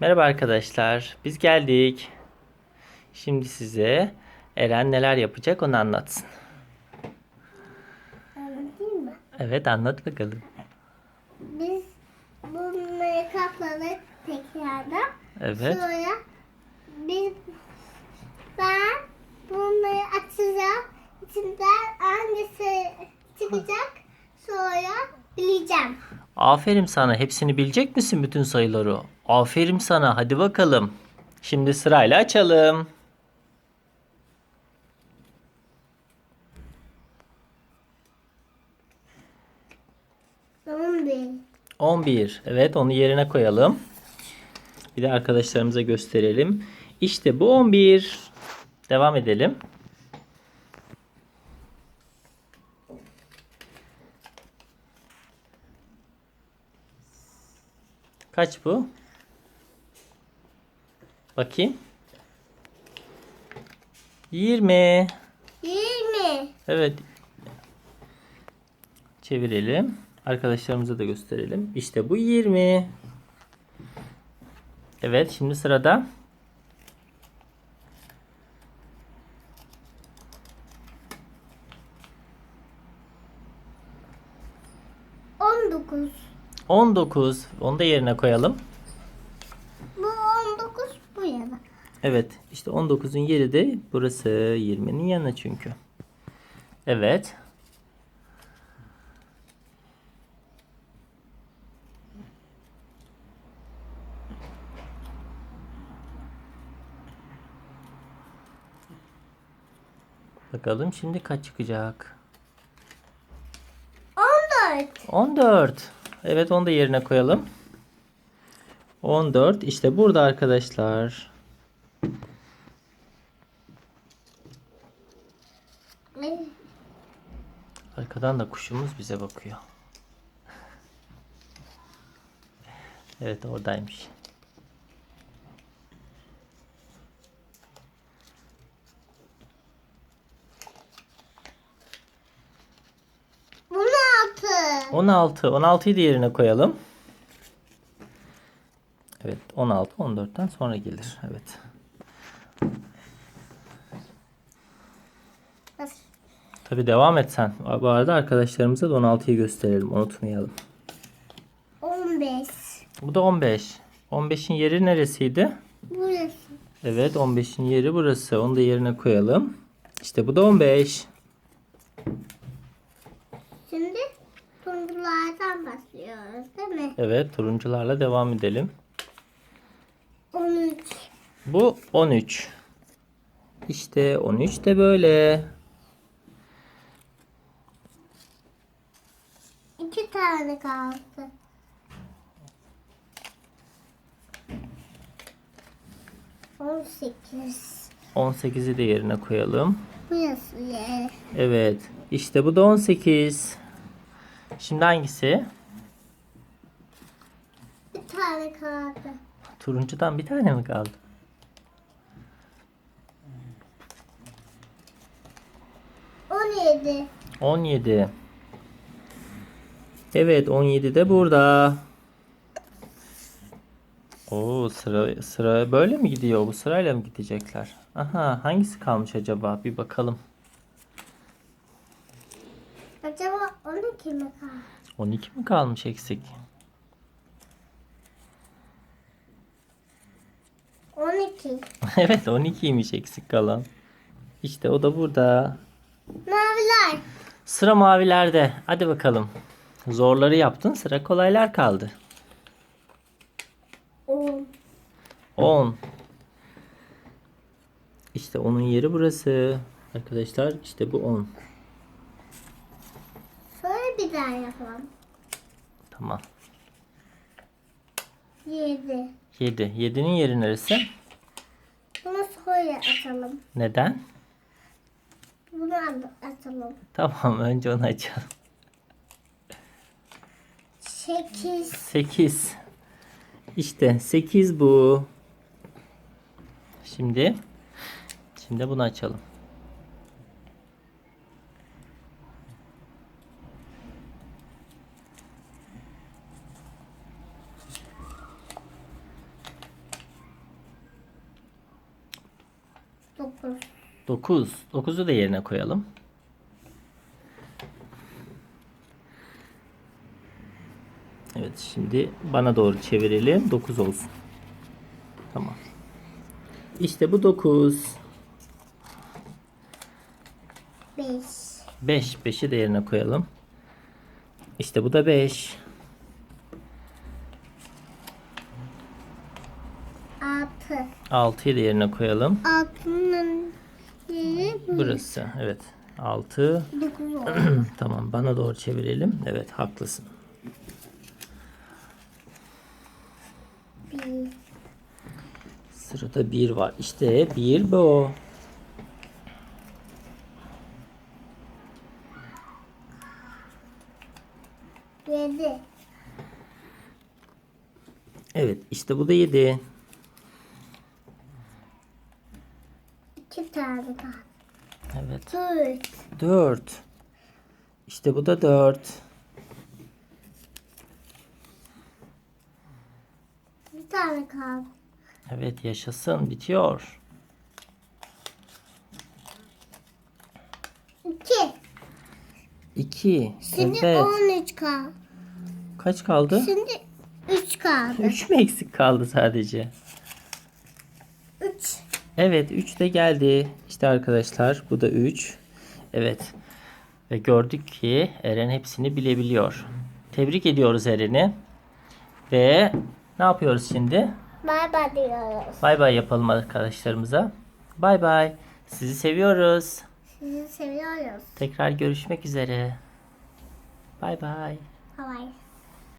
Merhaba arkadaşlar. Biz geldik. Şimdi size Eren neler yapacak onu anlatsın. Anlatayım mı? Evet anlat bakalım. Biz bunları kapladık tekrardan. Evet. Sonra biz ben bunları açacağım. İçinden hangisi çıkacak sonra bileceğim. Aferin sana. Hepsini bilecek misin bütün sayıları? Aferin sana. Hadi bakalım. Şimdi sırayla açalım. Tamam değil. 11. Evet onu yerine koyalım. Bir de arkadaşlarımıza gösterelim. İşte bu 11. Devam edelim. Kaç bu? Bakayım. 20. Değil mi? Evet. Çevirelim. Arkadaşlarımıza da gösterelim. İşte bu 20. Evet şimdi sırada. On dokuz. 19. Onu da yerine koyalım. Bu on dokuz bu yana. Evet işte 19'un yeri de burası 20'nin yanı çünkü. Evet. Bakalım şimdi kaç çıkacak? On dört. 14. Evet onu da yerine koyalım. 14 işte burada arkadaşlar. Arkadan da kuşumuz bize bakıyor. Evet oradaymış. Yaptı? 16. 16'yı da yerine koyalım. Evet 16 14'ten sonra gelir. Evet. Tabi devam et sen. Bu arada arkadaşlarımıza da 16'yı gösterelim. Unutmayalım. On beş. Bu da 15. 15'in yeri neresiydi? Burası. Evet 15'in yeri burası. Onu da yerine koyalım. İşte bu da 15. Şimdi turunculardan başlıyoruz değil mi? Evet turuncularla devam edelim. On üç. Bu 13. İşte 13 de böyle. İki tane kaldı. On sekiz. 18'i de yerine koyalım. Burası yer. Evet. İşte bu da 18. Şimdi hangisi? Bir tane kaldı. Turuncudan bir tane mi kaldı? On yedi. 17. Evet 17 de burada. Oo sıra sıra böyle mi gidiyor? Bu sırayla mı gidecekler? Aha hangisi kalmış acaba? Bir bakalım. Acaba on iki mi kaldı? 12 mi kalmış eksik? On iki. evet 12'ymiş eksik kalan. İşte o da burada. Maviler. Sıra mavilerde. Hadi bakalım. Zorları yaptın. Sıra kolaylar kaldı. On. 10. İşte onun yeri burası. Arkadaşlar işte bu 10. Sonra bir daha yapalım. Tamam. Yedi. 7. 7'nin yeri neresi? Bunu sonra açalım. Neden? Bunu al- açalım. Tamam önce onu açalım. Sekiz. Sekiz. İşte sekiz bu. Şimdi şimdi bunu açalım. Dokuz. Dokuz. Dokuzu da yerine koyalım. Evet şimdi bana doğru çevirelim. 9 olsun. Tamam. İşte bu 9. Beş. 5. 5'i de yerine koyalım. İşte bu da 5. Altı. 6'yı da yerine koyalım. Altının yeri bu. Burası. Evet. 6. Dokuz oldu. tamam bana doğru çevirelim. Evet haklısın. Bir. Sırada 1 var. İşte 1 bu. Yedi. Evet işte bu da 7. İki tane daha. Evet. Dört. 4. İşte bu da 4. Bir tane kaldı. Evet yaşasın bitiyor. İki. 2. Şimdi Evet. on üç kaldı. Kaç kaldı? Şimdi üç kaldı. 3 mü eksik kaldı sadece? Üç. Evet 3 de geldi. İşte arkadaşlar bu da 3. Evet. Ve gördük ki Eren hepsini bilebiliyor. Tebrik ediyoruz Eren'i. Ve ne yapıyoruz şimdi? Bay bay diyoruz. Bay bay yapalım arkadaşlarımıza. Bay bay. Sizi seviyoruz. Sizi seviyoruz. Tekrar görüşmek üzere. Bay bay. Bye bye.